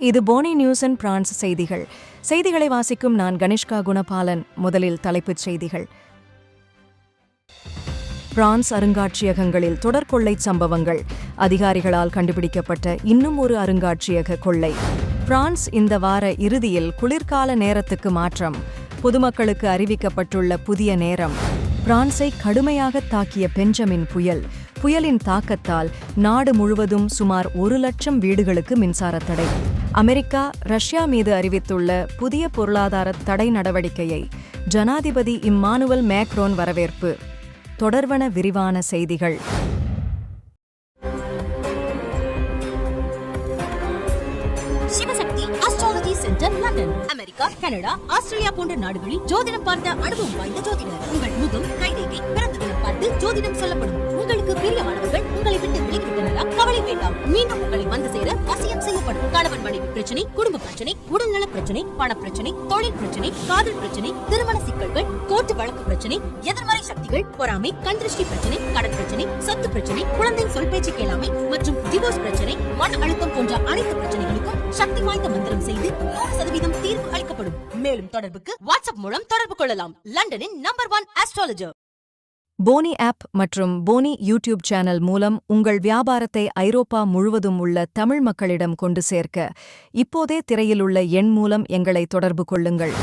இது Fani news and France செய்திகள். செய்திகளை வாசிக்கும் நான் கணேஷ்கா குணபாலன். முதலில் தலைப்புச் செய்திகள். பிரான்ஸ் அருங்காட்சியகங்களில் தொடர் கொள்ளை சம்பவங்கள். அதிகாரிகளால் கண்டுபிடிக்கப்பட்ட இன்னும் ஒரு அருங்காட்சியக கொள்ளை. பிரான்ஸ் இந்த வார இறுதியில் குளிர்கால நேரத்துக்கு மாற்றம். பொதுமக்களுக்கு அறிவிக்கப்பட்டுள்ள புதிய நேரம். பிரான்ஸை கடுமையாக தாக்கிய பெஞ்சமின் புயல். புயலின் தாக்கத்தால் நாடு முழுவதும் சுமார் ஒரு லட்சம் வீடுகளுக்கு மின்சார தடை. அமெரிக்கா ரஷ்யா மீது அறிவித்துள்ள புதிய பொருளாதார தடை நடவடிக்கையை ஜனாதிபதி இம்மானுவல் மேக்ரோன் வரவேற்பு. தொடர்வன விரிவான செய்திகள். Sivasakthi astrology centre London America Canada Australia போன்ற நாடுகளில் ஜோதிடம் பார்த்த அனுபவம் வாய்ந்த ஜோதிடர். உங்கள் முகம் கைரேகை பிறந்த தினம் பார்த்து ஜோதிடம் சொல்லப்படும். உங்களுக்கு பிரியமானவர்கள் உங்களை விட்டு விலகிவிட்டனரா? கவலை வேண்டாம். மீண்டும் உங்களை வந்து சேர வசியம் கணவன் மனைவி பிரச்சனை குடும்ப பிரச்சனை உடல்நல பிரச்சனை பண பிரச்சனை தொழில் பிரச்சனை காதல் பிரச்சனை திருமண சிக்கல்கள் கோர்ட்டு வழக்கு பிரச்சனை எதிர்மறை சக்திகள் பொறாமை கண்திருஷ்டி பிரச்சனை கடன் பிரச்சனை சொத்து பிரச்சனை குழந்தை சொல் பேச்சு கேளாமை மற்றும் டிவோர்ஸ் பிரச்சனை மன அழுத்தம் போன்ற அனைத்து பிரச்சனைகளுக்கும் சக்தி வாய்ந்த மந்திரம் செய்து நூறு சதவீதம் தீர்வு அளிக்கப்படும். மேலும் தொடர்புக்கு வாட்ஸ்அப் மூலம் தொடர்பு கொள்ளலாம். லண்டனின் நம்பர் ஒன் ஆஸ்ட்ராலஜர் போனி ஆப் மற்றும் போனி யூடியூப் சேனல் மூலம் உங்கள் வியாபாரத்தை ஐரோப்பா முழுவதும் உள்ள தமிழ் மக்களிடம் கொண்டு சேர்க்க இப்போதே திரையில் உள்ள எண் மூலம் எங்களை தொடர்பு கொள்ளுங்கள்.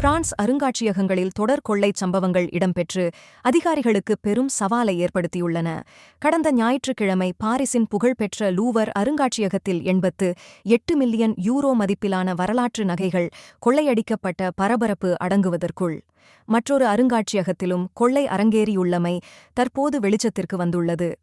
பிரான்ஸ் அருங்காட்சியகங்களில் தொடர் கொள்ளைச் சம்பவங்கள் இடம்பெற்று அதிகாரிகளுக்கு பெரும் சவாலை ஏற்படுத்தியுள்ளன. கடந்த ஞாயிற்றுக்கிழமை பாரிஸின் புகழ்பெற்ற லூவர் அருங்காட்சியகத்தில் எண்பத்து எட்டு மில்லியன் யூரோ மதிப்பிலான வரலாற்று நகைகள் கொள்ளையடிக்கப்பட்ட பரபரப்பு அடங்குவதற்குள் மற்றொரு அருங்காட்சியகத்திலும் கொள்ளை அரங்கேறியுள்ளமை தற்போது வெளிச்சத்திற்கு வந்துள்ளது.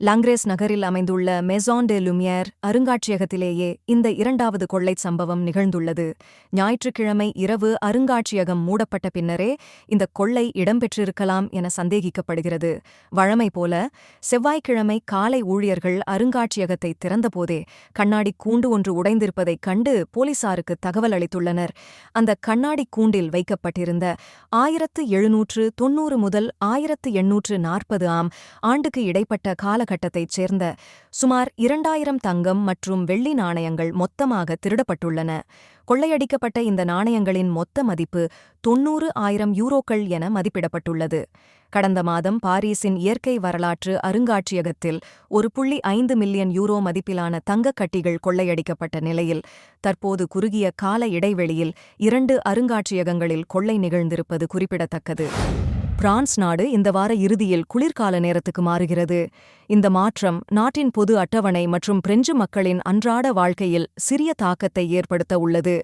லாங்ரேஸ் நகரில் அமைந்துள்ள மெசான் டே லுமியர் அருங்காட்சியகத்திலேயே இந்த இரண்டாவது கொள்ளைச் சம்பவம் நிகழ்ந்துள்ளது. ஞாயிற்றுக்கிழமை இரவு அருங்காட்சியகம் மூடப்பட்ட பின்னரே இந்த கொள்ளை இடம்பெற்றிருக்கலாம் என சந்தேகிக்கப்படுகிறது. வழமை போல செவ்வாய்க்கிழமை காலை ஊழியர்கள் அருங்காட்சியகத்தை திறந்தபோதே கண்ணாடி கூண்டு ஒன்று உடைந்திருப்பதைக் கண்டு போலீசாருக்கு தகவல் அளித்துள்ளனர். அந்த கண்ணாடி கூண்டில் வைக்கப்பட்டிருந்த ஆயிரத்து எழுநூற்று தொன்னூறு முதல் ஆயிரத்து எண்ணூற்று நாற்பது ஆம் ஆண்டுக்கு இடைப்பட்ட கால காலகட்டத்தைச் சேர்ந்த சுமார் இரண்டாயிரம் தங்கம் மற்றும் வெள்ளி நாணயங்கள் மொத்தமாக திருடப்பட்டுள்ளன. கொள்ளையடிக்கப்பட்ட இந்த நாணயங்களின் மொத்த மதிப்பு தொன்னூறு ஆயிரம் யூரோக்கள் என மதிப்பிடப்பட்டுள்ளது. கடந்த மாதம் பாரீஸின் இயற்கை வரலாற்று அருங்காட்சியகத்தில் ஒரு புள்ளி ஐந்து மில்லியன் யூரோ மதிப்பிலான தங்கக் கட்டிகள் கொள்ளையடிக்கப்பட்ட நிலையில் தற்போது குறுகிய கால இடைவெளியில் இரண்டு அருங்காட்சியகங்களில் கொள்ளை நிகழ்ந்திருப்பது குறிப்பிடத்தக்கது. பிரான்ஸ் நாடு இந்த வார இறுதியில் குளிர்கால நேரத்துக்கு மாறுகிறது. இந்த மாற்றம் நாட்டின் பொது அட்டவணை மற்றும் பிரெஞ்சு மக்களின் அன்றாட வாழ்க்கையில் சிறிய தாக்கத்தை ஏற்படுத்த உள்ளது.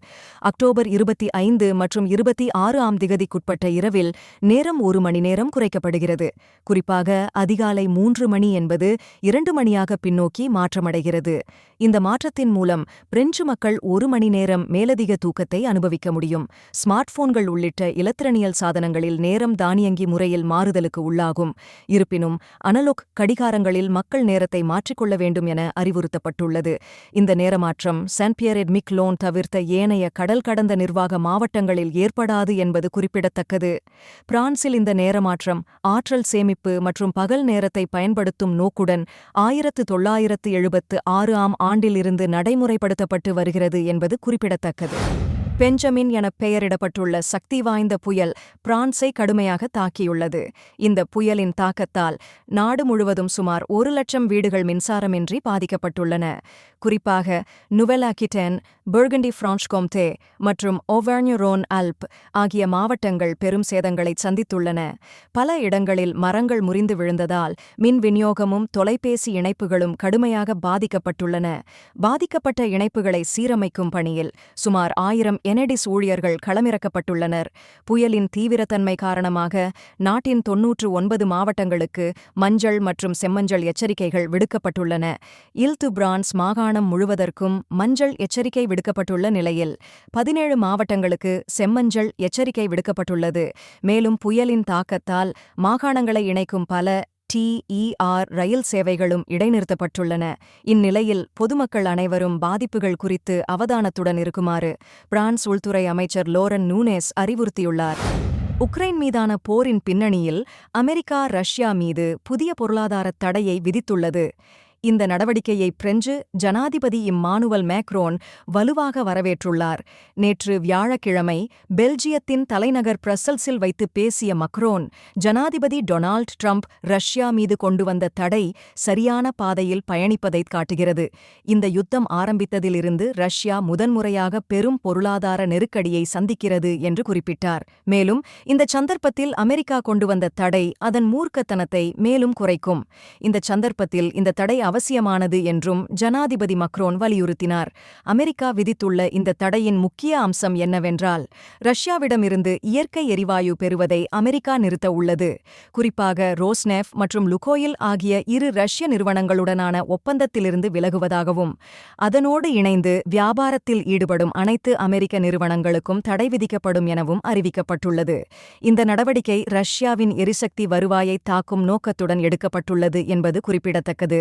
அக்டோபர் இருபத்தி ஐந்து மற்றும் இருபத்தி ஆறு ஆம் திகதிக்குட்பட்ட இரவில் நேரம் ஒரு மணி நேரம் குறைக்கப்படுகிறது. குறிப்பாக அதிகாலை மூன்று மணி என்பது இரண்டு மணியாக பின்னோக்கி மாற்றமடைகிறது. இந்த மாற்றத்தின் மூலம் பிரெஞ்சு மக்கள் ஒரு மணி நேரம் மேலதிக தூக்கத்தை அனுபவிக்க முடியும். ஸ்மார்ட் போன்கள் உள்ளிட்ட இலத்திரனியல் சாதனங்களில் நேரம் தானியங்கி முறையில் மாறுதலுக்கு உள்ளாகும். இருப்பினும் அனலோக் கடிகாரங்கள் நேரங்களில் மக்கள் நேரத்தை மாற்றிக்கொள்ள வேண்டும் என அறிவுறுத்தப்பட்டுள்ளது. இந்த நேரமாற்றம் சான் மிக் மிக்லோன் தவிர்த்த ஏனைய கடல் கடந்த நிர்வாக மாவட்டங்களில் ஏற்படாது என்பது குறிப்பிடத்தக்கது. பிரான்சில் இந்த நேரமாற்றம் ஆற்றல் சேமிப்பு மற்றும் பகல் நேரத்தை பயன்படுத்தும் நோக்குடன் ஆயிரத்து தொள்ளாயிரத்து எழுபத்து ஆறு ஆம் ஆண்டிலிருந்து நடைமுறைப்படுத்தப்பட்டு வருகிறது என்பது குறிப்பிடத்தக்கது. பெஞ்சமின் என பெயரிடப்பட்டுள்ள சக்தி வாய்ந்த புயல் பிரான்ஸை கடுமையாக தாக்கியுள்ளது. இந்த புயலின் தாக்கத்தால் நாடு முழுவதும் சுமார் ஒரு லட்சம் வீடுகள் மின்சாரமின்றி பாதிக்கப்பட்டுள்ளன. குறிப்பாக நுவெல் அக்கிட்டென் பெர்கண்டி பிரான்ச் கோம்தே மற்றும் ஓவர்னியூரோன் அல்ப் ஆகிய மாவட்டங்கள் பெரும் சேதங்களை சந்தித்துள்ளன. பல இடங்களில் மரங்கள் முறிந்து விழுந்ததால் மின் விநியோகமும் தொலைபேசி இணைப்புகளும் கடுமையாக பாதிக்கப்பட்டுள்ளன. பாதிக்கப்பட்ட இணைப்புகளை சீரமைக்கும் பணியில் சுமார் ஆயிரம் எனடிஸ் ஊழியர்கள் களமிறக்கப்பட்டுள்ளனர். புயலின் தீவிரத்தன்மை காரணமாக நாட்டின் தொன்னூற்று ஒன்பது மாவட்டங்களுக்கு மஞ்சள் மற்றும் செம்மஞ்சள் எச்சரிக்கைகள் விடுக்கப்பட்டுள்ளன. இல்து பிரான்ஸ் மாகாணம் முழுவதற்கும் மஞ்சள் எச்சரிக்கை விடுக்கப்பட்டுள்ள நிலையில் பதினேழு மாவட்டங்களுக்கு செம்மஞ்சள் எச்சரிக்கை விடுக்கப்பட்டுள்ளது. மேலும் புயலின் தாக்கத்தால் மாகாணங்களை இணைக்கும் பல டிஇஆர் ரயில் சேவைகளும் இடைநிறுத்தப்பட்டுள்ளன. இந்நிலையில் பொதுமக்கள் அனைவரும் பாதிப்புகள் குறித்து அவதானத்துடன் இருக்குமாறு பிரான்ஸ் உள்துறை அமைச்சர் லோரன் நூனேஸ் அறிவுறுத்தியுள்ளார். உக்ரைன் மீதான போரின் பின்னணியில் அமெரிக்கா ரஷ்யா மீது புதிய பொருளாதார தடையை விதித்துள்ளது. இந்த நடவடிக்கையை பிரெஞ்சு ஜனாதிபதி இம்மானுவல் மேக்ரோன் வலுவாக வரவேற்றுள்ளார். நேற்று வியாழக்கிழமை பெல்ஜியத்தின் தலைநகர் பிரசல்ஸில் வைத்து பேசிய மக்ரோன் ஜனாதிபதி டொனால்ட் ட்ரம்ப் ரஷ்யா மீது கொண்டு வந்த தடை சரியான பாதையில் பயணிப்பதைக் காட்டுகிறது. இந்த யுத்தம் ஆரம்பித்ததிலிருந்து ரஷ்யா முதன்முறையாக பெரும் பொருளாதார நெருக்கடியை சந்திக்கிறது என்று குறிப்பிட்டார். மேலும் இந்த சந்தர்ப்பத்தில் அமெரிக்கா கொண்டு வந்த தடை அதன் மூர்க்கத்தனத்தை மேலும் குறைக்கும். இந்த சந்தர்ப்பத்தில் இந்த தடை அவசியமானது என்றும் ஜனாதிபதி மக்ரோன் வலியுறுத்தினார். அமெரிக்கா விதித்துள்ள இந்த தடையின் முக்கிய அம்சம் என்னவென்றால் ரஷ்யாவிடமிருந்து இயற்கை எரிவாயு பெறுவதை அமெரிக்கா நிறுத்த உள்ளது. குறிப்பாக ரோஸ்னெஃப் மற்றும் லுகோயில் ஆகிய இரு ரஷ்ய நிறுவனங்களுடனான ஒப்பந்தத்திலிருந்து விலகுவதாகவும் அதனோடு இணைந்து வியாபாரத்தில் ஈடுபடும் அனைத்து அமெரிக்க நிறுவனங்களுக்கும் தடை விதிக்கப்படும் எனவும் அறிவிக்கப்பட்டுள்ளது. இந்த நடவடிக்கை ரஷ்யாவின் எரிசக்தி வருவாயை தாக்கும் நோக்கத்துடன் எடுக்கப்பட்டுள்ளது என்பது குறிப்பிடத்தக்கது.